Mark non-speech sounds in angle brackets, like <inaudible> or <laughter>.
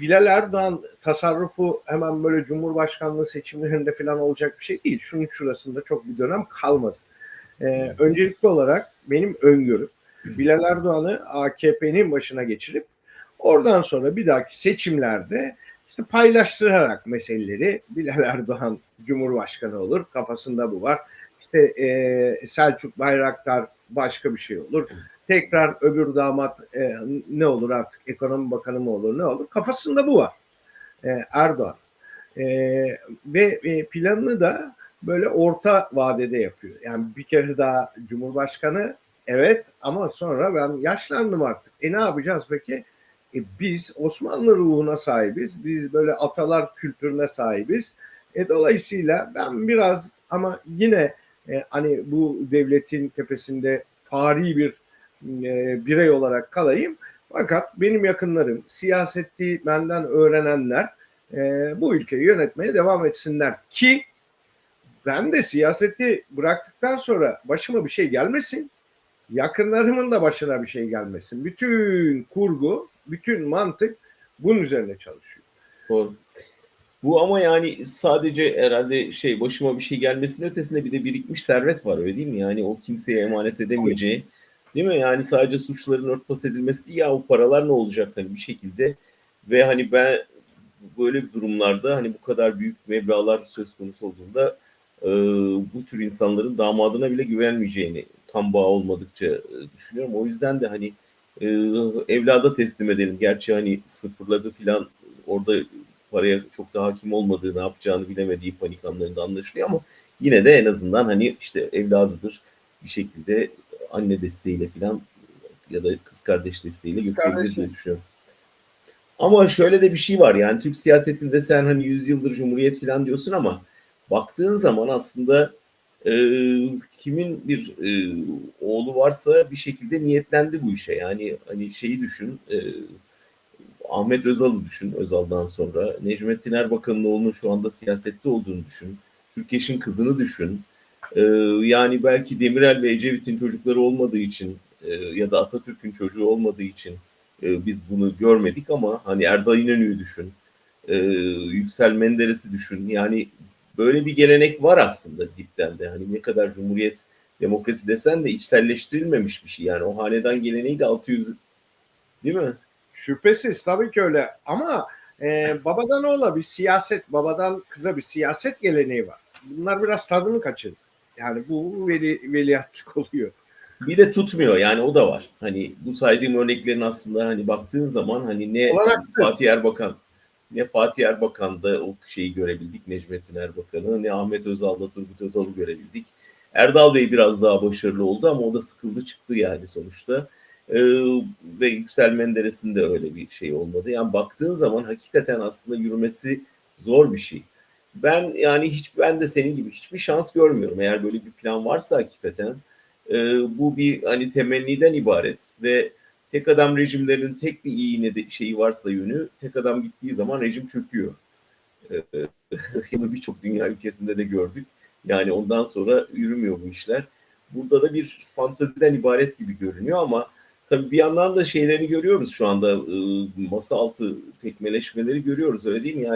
Bilal Erdoğan tasarrufu hemen böyle Cumhurbaşkanlığı seçimlerinde falan olacak bir şey değil. Şunun şurasında çok bir dönem kalmadı. Ee, öncelikli olarak benim öngörüm Bilal Erdoğan'ı AKP'nin başına geçirip oradan sonra bir dahaki seçimlerde işte paylaştırarak meseleleri Bilal Erdoğan Cumhurbaşkanı olur. Kafasında bu var. İşte e, Selçuk Bayraktar başka bir şey olur. Tekrar öbür damat e, ne olur artık ekonomi bakanı mı olur ne olur. Kafasında bu var e, Erdoğan. E, ve e, planını da böyle orta vadede yapıyor. Yani bir kere daha Cumhurbaşkanı evet ama sonra ben yaşlandım artık. E ne yapacağız peki? E, biz Osmanlı ruhuna sahibiz. Biz böyle atalar kültürüne sahibiz. E, dolayısıyla ben biraz ama yine e, hani bu devletin tepesinde fari bir e, birey olarak kalayım. Fakat benim yakınlarım, siyaseti benden öğrenenler e, bu ülkeyi yönetmeye devam etsinler ki ben de siyaseti bıraktıktan sonra başıma bir şey gelmesin. Yakınlarımın da başına bir şey gelmesin. Bütün kurgu, bütün mantık bunun üzerine çalışıyor. Doğru. Bu ama yani sadece herhalde şey başıma bir şey gelmesinin ötesinde bir de birikmiş servet var öyle değil mi? Yani o kimseye emanet edemeyeceği değil mi? Yani sadece suçların örtbas edilmesi değil ya o paralar ne olacak hani bir şekilde ve hani ben böyle bir durumlarda hani bu kadar büyük meblağlar söz konusu olduğunda e, bu tür insanların damadına bile güvenmeyeceğini kan bağı olmadıkça e, düşünüyorum. O yüzden de hani e, evlada teslim edelim. Gerçi hani sıfırladı filan orada paraya çok da hakim olmadığı, ne yapacağını bilemediği panik anlarında anlaşılıyor ama yine de en azından hani işte evladıdır bir şekilde anne desteğiyle filan ya da kız kardeş desteğiyle götürebilir diye düşünüyorum. Ama şöyle de bir şey var yani Türk siyasetinde sen hani 100 yıldır cumhuriyet filan diyorsun ama baktığın zaman aslında e, kimin bir e, oğlu varsa bir şekilde niyetlendi bu işe. Yani hani şeyi düşün, e, Ahmet Özal'ı düşün Özal'dan sonra. Necmettin Erbakan'ın oğlunun şu anda siyasette olduğunu düşün. Türkeş'in kızını düşün. E, yani belki Demirel ve Ecevit'in çocukları olmadığı için e, ya da Atatürk'ün çocuğu olmadığı için e, biz bunu görmedik ama hani Erdal İnönü'yü düşün. E, Yüksel Menderes'i düşün. Yani böyle bir gelenek var aslında dipten de. Hani ne kadar cumhuriyet demokrasi desen de içselleştirilmemiş bir şey. Yani o hanedan geleneği de 600 değil mi? Şüphesiz tabii ki öyle ama e, babadan oğla bir siyaset, babadan kıza bir siyaset geleneği var. Bunlar biraz tadını kaçırdı. Yani bu veli, veliahtlık <laughs> oluyor. Bir de tutmuyor yani o da var. Hani bu saydığım örneklerin aslında hani baktığın zaman hani ne Olarak Fatih Erbakan ne Fatih Erbakan'da o şeyi görebildik Necmettin Erbakan'ı ne Ahmet Özal'da Turgut Özal'ı görebildik. Erdal Bey biraz daha başarılı oldu ama o da sıkıldı çıktı yani sonuçta. Ee, ve Yüksel Menderes'in de öyle bir şey olmadı. Yani baktığın zaman hakikaten aslında yürümesi zor bir şey. Ben yani hiç ben de senin gibi hiçbir şans görmüyorum. Eğer böyle bir plan varsa hakikaten e, bu bir hani temenniden ibaret ve tek adam rejimlerin tek bir iyi ne de şeyi varsa yönü tek adam gittiği zaman rejim çöküyor. Ee, <laughs> Bunu birçok dünya ülkesinde de gördük. Yani ondan sonra yürümüyor bu işler. Burada da bir fantaziden ibaret gibi görünüyor ama tabii bir yandan da şeylerini görüyoruz şu anda e, masa altı tekmeleşmeleri görüyoruz öyle değil mi? Yani